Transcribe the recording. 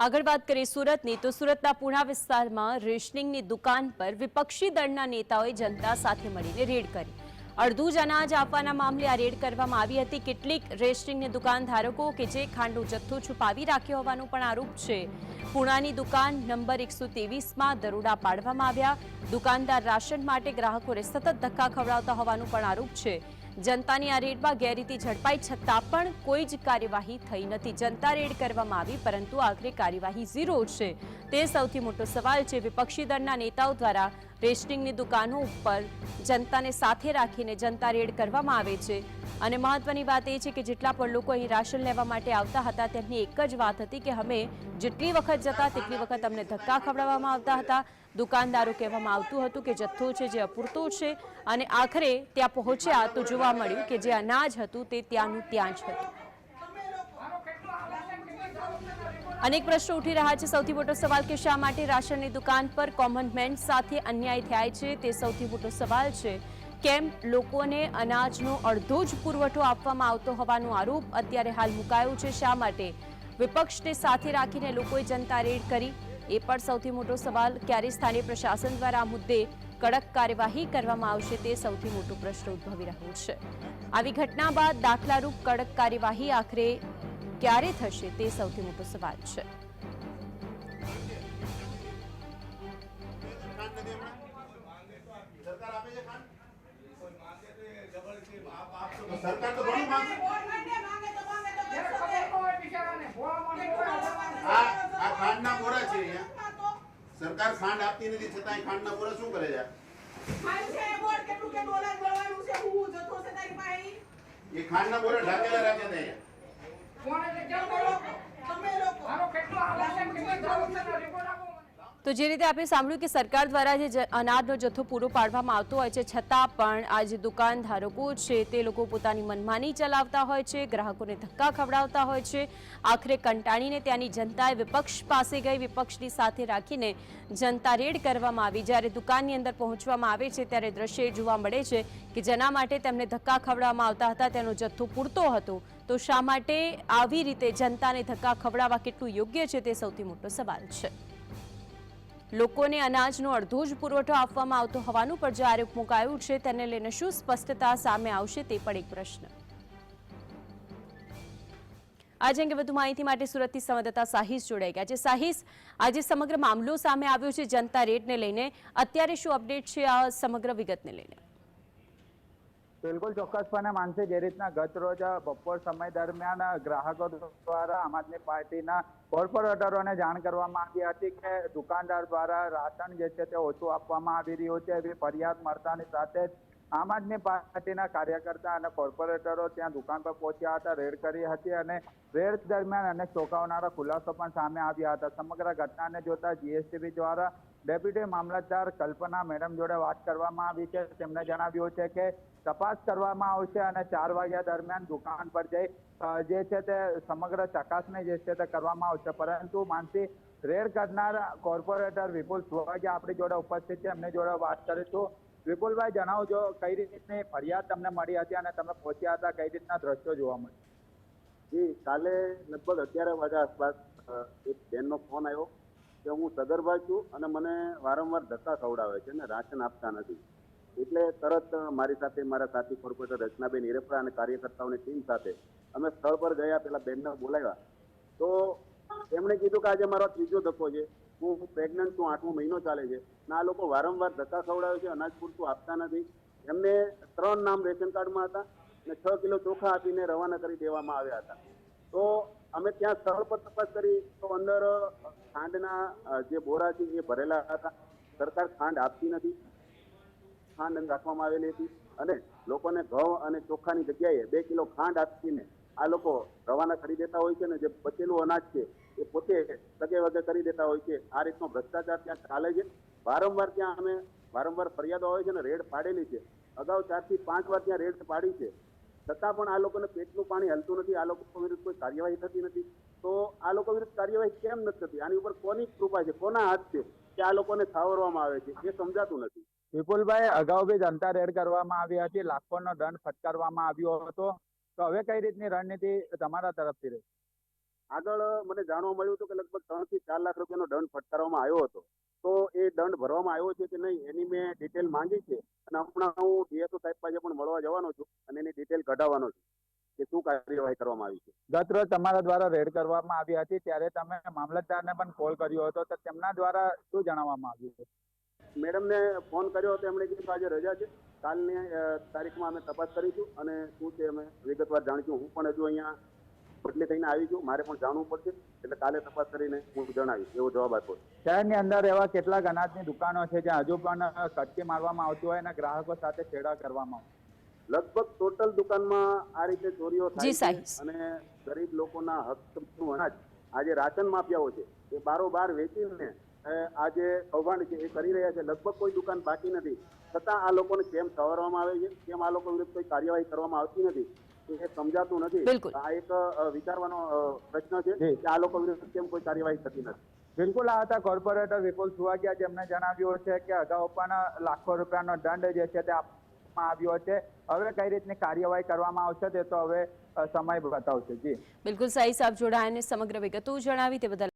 આગળ વાત કરીએ સુરતની, તો સુરતના પૂણા વિસ્તારમાં રેશનિંગની દુકાન પર વિપક્ષી દળના નેતાઓએ જનતા સાથે મળીને રેડ કરી. અડધું જ અનાજ આપવાના મામલે આ રેડ કરવામાં આવી હતી. કેટલીક રેશનિંગની દુકાન ધારકો કે જે ખાંડનો જથ્થો છુપાવી રાખ્યો હોવાનો પણ આરોપ છે. પૂણાની દુકાન નંબર એકસો તેવીસમાં દરોડા પાડવામાં આવ્યા. દુકાનદાર રાશન માટે ગ્રાહકોને સતત ધક્કા ખવડાવતા હોવાનું પણ આરોપ છે. જનતાની આ રેડમાં ગેરરીતિ ઝડપાઈ છતાં પણ કોઈ જ કાર્યવાહી થઈ નથી. જનતા રેડ કરવામાં આવી, પરંતુ આખરે કાર્યવાહી ઝીરો છે તે સૌથી મોટો સવાલ છે. વિપક્ષી દળના નેતાઓ દ્વારા રેશનિંગની દુકાનો ઉપર જનતાને સાથે રાખીને જનતા રેડ કરવામાં આવે છે. અને મહત્વની વાત એ છે કે જેટલા પણ લોકો અહીં રાશન લેવા માટે આવતા હતા, તેમની એક જ વાત હતી કે અમે જેટલી વખત જતા તેટલી વખત અમને ધક્કા ખવડાવવામાં આવતા હતા. દુકાનદારો કહેવામાં આવતું હતું કે જથ્થો છે, જે અપૂરતો છે અને આખરે ત્યાં પહોંચ્યા તો જોવા મળ્યું કે જે અનાજ હતું તે ત્યાંનું ત્યાં જ હતું. અનેક પ્રશ્નો ઉઠી રહ્યા છે. સૌથી મોટો સવાલ કે શા માટે રાશનની દુકાન પર કોમન મેન સાથે અન્યાય થાય છે? તે સૌથી મોટો સવાલ છે. કેમ લોકોને અનાજનો અડધો જ પુરવઠો આપવામાં આવતો હોવાનો આરોપ અત્યારે હાલ મુકાયો છે. શા માટે? વિપક્ષને સાથે રાખીને લોકોએ જનતા રેડ કરી. એ પણ સૌથી મોટો સવાલ. ક્યારે સ્થાનિક પ્રશાસન દ્વારા આ મુદ્દે કડક કાર્યવાહી કરવામાં આવશે તે સૌથી મોટો પ્રશ્ન ઉદ્ભવી રહ્યો છે. આવી ઘટના બાદ દાખલારૂપ કડક કાર્યવાહી આખરે ક્યારે થશે તે સૌથી મોટો સવાલ છે. સરકાર ખાંડ સરકાર તો ઘણું માંગે. આ આ ખાંડના બોરા છે સરકાર ખાંડ આપતી નથી છતાંય ખાંડના બોરા શું કરે છે? એ ખાંડના બોરા ઢાકેલા રાખે છે અહીંયા. તો જે રીતે આપણે સાંભળ્યું કે સરકાર દ્વારા જે અનાજનો જથ્થો પૂરો પાડવામાં આવતો હોય છે, છતાં પણ આ જે દુકાન ધારકો છે તે લોકો પોતાની મનમાની ચલાવતા હોય છે, ગ્રાહકોને ધક્કા ખવડાવતા હોય છે. આખરે કંટાળીને ત્યાંની જનતાએ વિપક્ષ પાસે ગઈ, વિપક્ષની સાથે રાખીને જનતા રેડ કરવામાં આવી. જ્યારે દુકાનની અંદર પહોંચવામાં આવે છે, ત્યારે દ્રશ્ય જોવા મળે છે કે જેના માટે તેમને ધક્કા ખવડાવવામાં આવતા હતા, તેનો જથ્થો પૂરતો હતો. તો શા માટે આવી રીતે જનતાને ધક્કા ખવડાવવા કેટલું યોગ્ય છે, તે સૌથી મોટો સવાલ છે. લોકોને અનાજનો અડધો જ પુરવઠો આપવામાં આવતો હોવાનું પણ જે આરોપ મુકાયું છે, તેને લઈને શું સ્પષ્ટતા સામે આવશે તે પણ એક પ્રશ્ન. આજે અંગે વધુ માહિતી માટે સુરતથી સંવાદદાતા સાહિસ જોડાઈ ગયા છે. સાહિસ, આજે સમગ્ર મામલો સામે આવ્યો છે. જનતા રેટને લઈને અત્યારે શું અપડેટ છે આ સમગ્ર વિગતને લઈને? બિલકુલ ચોક્કસપણે માનસી જે રીતના ગત રોજ બપોર સમય દરમિયાન ગ્રાહકો દ્વારા આમ આદમી પાર્ટીના કોર્પોરેટરોને જાણ કરવામાં આવી હતી કે દુકાનદાર દ્વારા રાશન જે છે તે ઓછું આપવામાં આવી રહ્યું છે એવી ફરિયાદ મળતાની સાથે જ આમ આદમી પાર્ટીના કાર્યકર્તા અને કોર્પોરેટરો ત્યાં દુકાન પર પહોંચ્યા હતા, રેડ કરી હતી અને રેડ દરમિયાન અનેક ચોંકાવનારા ખુલાસો પણ સામે આવ્યા હતા. સમગ્ર ઘટનાને જોતા જીએસટીબી દ્વારા ડેપ્યુટી મામલતદાર કલ્પના મેડમ જોડે વાત કરવામાં આવી છે. તેમણે જણાવ્યું છે કે તપાસ કરવામાં આવશે અને ચાર વાગ્યા દરમિયાન દુકાન પર જઈ જે છે તે સમગ્ર ચકાસણી જે છે તે કરવામાં આવશે. પરંતુ માનસી, રેડ કરનાર કોર્પોરેટર વિપુલ સુવાગિયા આપણી જોડે ઉપસ્થિત છે. એમની જોડે વાત કરીશું વિપુલભાઈ જણાવજો કઈ રીતની ફરિયાદ તમને મળી હતી અને તમે પહોંચ્યા હતા, કઈ રીતના દ્રશ્યો જોવા મળ્યા? જી, કાલે લગભગ અગિયાર વાગ્યા આસપાસ એક બેનનો ફોન આવ્યો. કે હું સગર્ભા છું અને મને વારંવાર ધક્કા ખવડાવે છે અને રાશન આપતા નથી. એટલે તરત મારી સાથે મારા સાથી કોર્પોરેટર રચનાબેન હિરેપરા અને કાર્યકર્તાઓની ટીમ સાથે અમે સ્થળ પર ગયા, પેલા બેનને બોલાવ્યા. તો એમણે કીધું કે આજે મારો ત્રીજો ધક્કો છે. હું પ્રેગ્નન્ટ છું, આઠમો મહિનો ચાલે છે. અને આ લોકો વારંવાર ધક્કા ખવડાવે છે, અનાજ પૂરતું આપતા નથી. એમને ત્રણ નામ રેશન કાર્ડમાં હતા અને છ કિલો ચોખા આપીને રવાના કરી દેવામાં આવ્યા હતા. તો અમે ત્યાં સ્થળ પર તપાસ કરી તો અંદર ખાંડના જે બોરા છે એ ભરેલા હતા. સરકાર ખાંડ આપતી નથી. ખાંડ રાખવામાં આવેલી હતી. અને લોકોને ઘઉં અને ચોખાની જગ્યાએ બે કિલો ખાંડ આપીને આ લોકો રવાના કરી દેતા હોય છે ને જે બચેલું અનાજ છે એ પોતે સગે વગે કરી દેતા હોય છે. આ રીતનો ભ્રષ્ટાચાર ત્યાં ચાલે છે. વારંવાર ત્યાં અમે વારંવાર ફરિયાદો આવે છે ને રેડ પાડેલી છે. અગાઉ ચારથી પાંચ વાર ત્યાં રેડ પાડી છે. છતાં પણ આ લોકોને પેટનું પાણી હલતું નથી આ લોકો વિરુદ્ધ કોઈ કાર્યવાહી થતી નથી. તો આ લોકો વિરુદ્ધ કાર્યવાહી કેમ નથી થતી? આની ઉપર કોની કૃપા છે? કોના હાથ છે કે આ લોકોને સાવરવામાં આવે છે? એ સમજાતું નથી. વિપુલભાઈ અગાઉ બી જનતા રેડ કરવામાં આવી હતી લાખોનો દંડ ફટકારવામાં આવ્યો હતો. તો હવે કઈ રીતની રણનીતિ તમારા તરફથી રહી? આગળ મને જાણવા મળ્યું હતું કે લગભગ ત્રણથી ચાર લાખ રૂપિયાનો દંડ ફટકારવામાં આવ્યો હતો. તો એ દંડ ભરવામાં આવ્યો છે કે નહીં એની મેં ડિટેલ માંગી છે. અને હમણાં હું ડીએસઓ સાહેબ પાસે પણ મળવા જવાનો છું અને એની ડિટેલ કઢાવવાનો છું કે શું કાર્યવાહી કરવામાં આવી છે. ગત રોજ તમારા દ્વારા રેડ કરવામાં આવી હતી ત્યારે તમે મામલતદારને પણ કોલ કર્યો હતો તો તેમના દ્વારા શું જણાવવામાં આવ્યું છે મેડમને ફોન કર્યો હતો એમણે કીધું આજે રજા છે કાલની તારીખમાં અમે તપાસ કરીશું અને શું છે અમે વિગતવાર જાણીશું. હું પણ હજુ અહીંયા બદલી થઈને આવી ગયું. મારે પણ જાણવું પડશે. એટલે કાલે તપાસ કરીને હું જણાવીશ. એવો જવાબ આપ્યો. શહેરની અંદર એવા કેટલાક અનાજની દુકાનો છે જ્યાં હજુ પણ કટકી મારવામાં આવતી હોય અને ગ્રાહકો સાથે છેડા કરવામાં આવે લગભગ ટોટલ દુકાનમાં આ રીતે ચોરીઓ થાય અને ગરીબ લોકોના હકનું અનાજ આજે જે રાશન માફિયાઓ છે એ બારોબાર વેચીને આ જે કૌભાંડ છે એ કરી રહ્યા છે. લગભગ કોઈ દુકાન બાકી નથી. છતાં આ લોકોને કેમ સવારવામાં આવે છે? કેમ આ લોકો વિરુદ્ધ કોઈ કાર્યવાહી કરવામાં આવતી નથી? સમજાતું નથી. બિલકુલ. આ એક વિચારવાનો પ્રશ્ન છે કે આ લોકો વિરુદ્ધ કેમ કોઈ કાર્યવાહી થતી નથી. બિલકુલ આ હતા કોર્પોરેટર વિપુલ સુવાગિયા જેમણે જણાવ્યું છે કે અગાઉ પણ લાખો રૂપિયાનો દંડ જે છે તે આપવામાં આવ્યો છે. હવે કઈ રીતની કાર્યવાહી કરવામાં આવશે તે તો હવે સમય બતાવશે. જી. બિલકુલ સાઈ સાહેબ જોડાયા અને સમગ્ર વિગતો જણાવી તે બદલ